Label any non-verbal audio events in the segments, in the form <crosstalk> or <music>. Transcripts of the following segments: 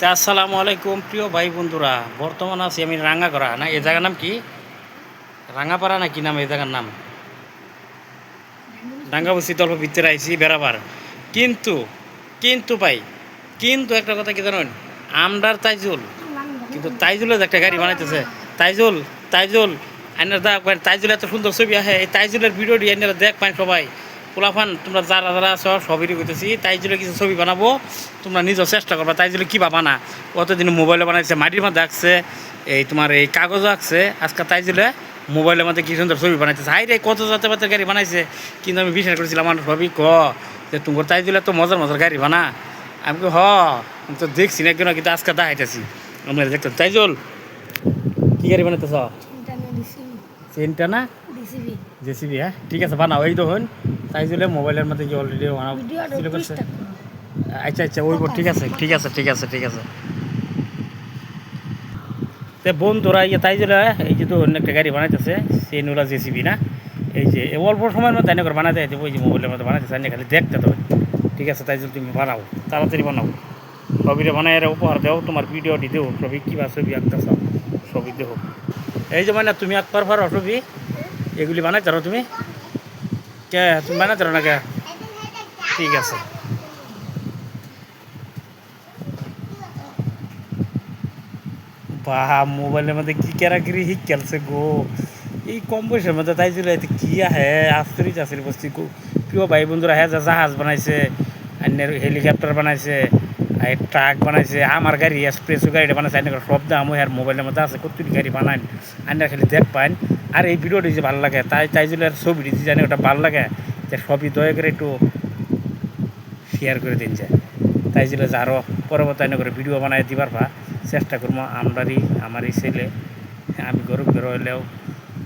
তা আসসালামু আলাইকুম, প্রিয় ভাই বন্ধুরা। বর্তমান আছি আমি রাঙ্গাগড়া, না? এই জায়গার নাম কি? রাঙ্গাপাড়া না কি নাম এই জায়গার নাম? ডাঙ্গাবস্তি তল্প ভিতরে আইছি, বেড়াবার। কিন্তু কিন্তু ভাই, কিন্তু একটা কথা কি জানেন? আমদার তাইজুল, কিন্তু তাইজুলের একটা গাড়ি বানাইতেছে, তাইজুল তাইজুল, আইনার পাই তাইজুল এত সুন্দর ছবি আহে, এই তাইজুলের ভিডিও দিয়ে আইনারা দেখ পাই সবাই। পোলাফান তোমরা যারা যারা আছো সবই করতেছি তাইজুলে কিছু ছবি বানাবো তোমরা নিজেও চেষ্টা করবা তাইজুলে কী বানা? অতদিন মোবাইলে বানাইছে মাটির মধ্যে আঁকছে এই তোমার এই কাগজও আঁকছে আজকে তাইজুলে মোবাইলের মধ্যে কি সুন্দর ছবি বানাইতেছে। হাই রে কত জাতের পাতের গাড়ি বানাইছে কিন্তু আমি বিশ্বাস করেছিলাম আমার সবই ক যে তোমার তাইজুলে তো মজার মজার গাড়ি বানা। আমি হ আমি তো দেখছি না কেন কিন্তু আজকে দেখাইতেছি। আমরা দেখতে তাইজুল কি গাড়ি বানাইতেছ? চেনটা না জেসিবি হ্যাঁ? ঠিক আছে বানাও এই দেখুন। তাইজুলে মোবাইলের মধ্যে কি অলরেডি ছিল করছে আচ্ছা আচ্ছা ওই ঠিক আছে ঠিক আছে ঠিক আছে ঠিক আছে। তে বন্ধুরা ইয়ে তাই যে এই যে তো অন্য একটা গাড়ি বানাইতেছে সেনুলা জেসিবি না? এই যে অল্প সময়ের মধ্যে এনে করে বানাতে ওই যে মোবাইলের মধ্যে বানাইতেছে এনে খালি দেখতে তো ঠিক আছে তাই জন্য তুমি বানাও তাড়াতাড়ি বানাও। ছবিটা বানাই উপহার দেও তোমার ভিডিওটি দেও ছবি কিবা ছবি আঁকতেছ ছবি দেও। এই যে মানে তুমি আঁকবার পারো ছবি এগুলি বানাইতে পারো তুমি। কে? তুমি বানাতে না কে ঠিক আছে। বাহা মোবাইলের মধ্যে কি ক্যারাগিরি হিক খেলছে গো। এই কম বয়সের মধ্যে তাই ছিল এতে কি আহে? আশ্চর্য আছে বস্তি। প্রিয় ভাই বন্ধুরা হ্যাঁ জাহাজ বানাইছে, অন্যের হেলিকপ্টার বানাইছে আর ট্রাক বানাইছে, আমার গাড়ি এক্সপ্রেসও গাড়িটা বানাইছে অনেক সব দাম আর মোবাইলের মধ্যে আছে কত গাড়ি বানান আন্নার খালি দেখ পাইন। আর এই ভিডিওটি যে ভালো লাগে, তাই তাই জন্য ছবিটি যে জানি, ওটা ভালো লাগে, যে সবই দয়া করে একটু শেয়ার করে দিন যায়। তাই ছিল যে আরও পরবর্তী করে ভিডিও বানাই দিবার পা চেষ্টা করব আমরারই আমারই ছেলে, আমি গরিব ঘর হইলেও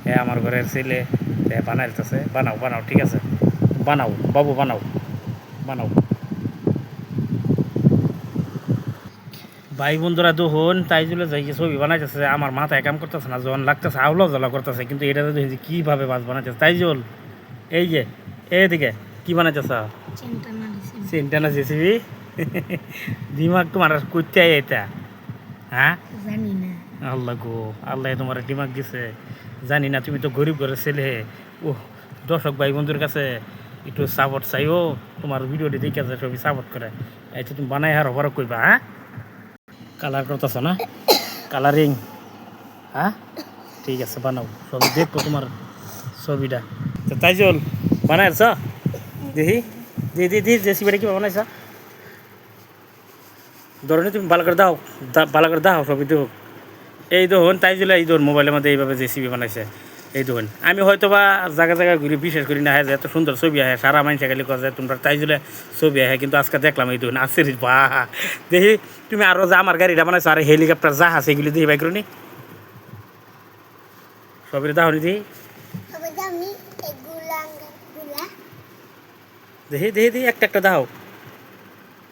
হ্যাঁ আমার ঘরের ছেলে বানাইতেছে, বানাও বানাও, ঠিক আছে? বানাও, বাবু বানাও বানাও। ভাই বন্ধুরা দেখুন তাই জন্য যাই ছবি বানাইতেছে আমার মাথায় কাম করতেছে না জন লাগতেছে আউলো জ্বলা করতেছে কিন্তু এটা তো যদি কীভাবে মাছ বানাইতেছে তাই জল। এই যে এইদিকে কি বানাইতেছ? চিন্তা না জেসিবি। দিমাগ তোমার করতে এটা। হ্যাঁ? জানি না। আল্লাহ গো আল্লাহ তোমার দিমাগ দিছে। জানি না তুমি তো গরিব ঘরের ছেলে। ও দর্শক ভাই বন্ধুর কাছে একটু সাপোর্ট চাইও। তোমার ভিডিওটি দেখে সবই সাপোর্ট করে। আচ্ছা তুমি বানাই আর হরক কইবা হ্যাঁ? কালার করতেছ না? কালারিং। হ্যাঁ? ঠিক আছে, বানাও। সব দেখব তোমার ছবিটা। তো তাই চল বানাইছ দেখি। দি দি দি জেসি বাড়ি কিবা বানাইছ? ধরনি তুমি, ভালো করে দাও। ভালো করে দাও সবই দেখো। এই দেখুন তাই চলে এই ধরুন মোবাইলের মধ্যে এইভাবে জেসিবি বানাইছে। এই দেখুন আমি হয়তো বা জায়গা জায়গায় ঘুরে বিশেষ করি না হ্যাঁ এত সুন্দর ছবি আহে সারা মানুষ খালি কথা তোমরা তাই জন্য ছবি আহে কিন্তু আজকে দেখলাম এই দেখুন আশ্চর্য বা দেখি তুমি আরও যে আমার গাড়িটা বানাইছো আর হেলিকপ্টার জাহাজ এগুলি দেখি বাইক নি সবই দাও দেখি দেখি দেখি দেখি একটা একটা দাও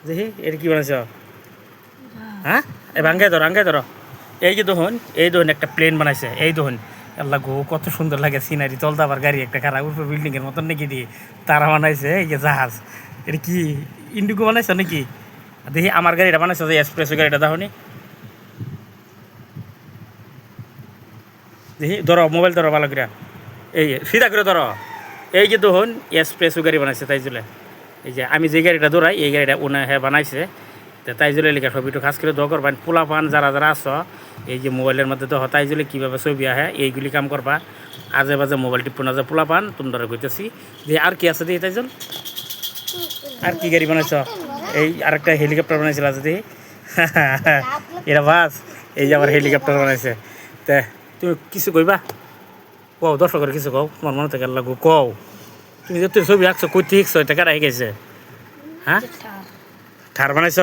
দেখি এটা কি বানাইছ? হ্যাঁ এই ভাঙ্গাই ধরো ভাঙ্গাই ধরো। এই যে দেখুন এই দেখুন একটা প্লেন বানাইছে এই দেখুন। আল্লাহ গো, কত সুন্দর লাগে সিনারি চলতে আবার গাড়ি একটা খারাপ বিল্ডিং এর মতন নাকি দিয়ে তারা বানাইছে, এই যে জাহাজ। এটা কি ইন্ডিগো বানাইছো নাকি? দেখি আমার গাড়িটা বানাইছো যে এক্সপ্রেস গাড়িটা নি। দেখি, ধরো মোবাইল ধরো ভালো করে। এই সিধা করে ধরো। এই যে দেখুন এক্সপ্রেসও গাড়ি বানাইছে তাই জন্য এই যে, আমি যে গাড়িটা দৌড়াই এই গাড়িটা উনি হ্যাঁ বানাইছে। তো তাই জন্য লেখা ছবিটা খাস করে দো করবেন পোলা পান যারা যারা আস এই যে মোবাইলের মধ্যে তো তাই জন্য কীভাবে ছবি আহে এইগুলি কাম করবা। আজে বাজে মোবাইল টিপ না যে পোলা পান তোমরা কইতেছি যে আর কি আছে দেখি তাই জন্য আর কি গাড়ি বানাইছ? এই আরেকটা হেলিকপ্টার বানাইছিল আছে দেখি <laughs> এরা বাস এই যে আবার হেলিকপ্টার বানাইছে। তে তুমি কিছু কইবা? কও দর্শকের কিছু কও তোমার মনে থেকে লাগো কও। তুমি যে তুই ছবি আঁকছো কই ঠিক এটা কারা গেছে হ্যাঁ? ঠার বানাইছ?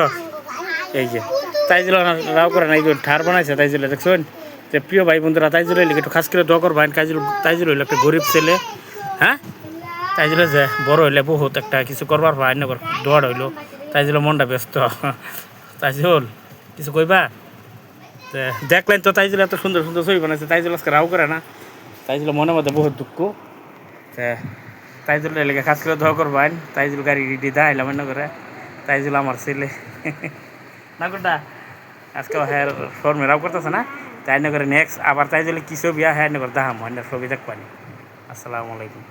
এই যে তাই জন্য রাও করে নাই ঠার বানাইছে তাই জন্য দেখছেন? যে প্রিয় ভাই বন্ধুরা তাই জন্য একটু খাস করে দোয়া করবেন। তাই জন্য তাই জন্য হইল একটা গরিব ছেলে হ্যাঁ? তাই জন্য যে বড় হইলে বহুত একটা কিছু করবার পায় না দোয়ার হইল। তাই জন্য মনটা ব্যস্ত। <laughs> তাই জল কিছু কইবা? দেখলেন তো তাই জন্য এত সুন্দর সুন্দর ছবি বানাইছে তাই জন্য আজকে রাও করে না। তাই জন্য মনের মধ্যে বহুত দুঃখ। তে তাই জন্য এলাকা খাস করে দোয়া করবেন। তাই জন্য গাড়ি রেডি দা এলাম করে তাই জন্য আমার ছেলে। <laughs> না কোনটা? আজকে হ্যাঁ ফর্মেরাও করতেছে না? তাই না নেক্সট আবার তাই যদি কি ছবি? হ্যাঁ না করে দেখাম হয় না ছবি দেখবানি। আসসালামু আলাইকুম।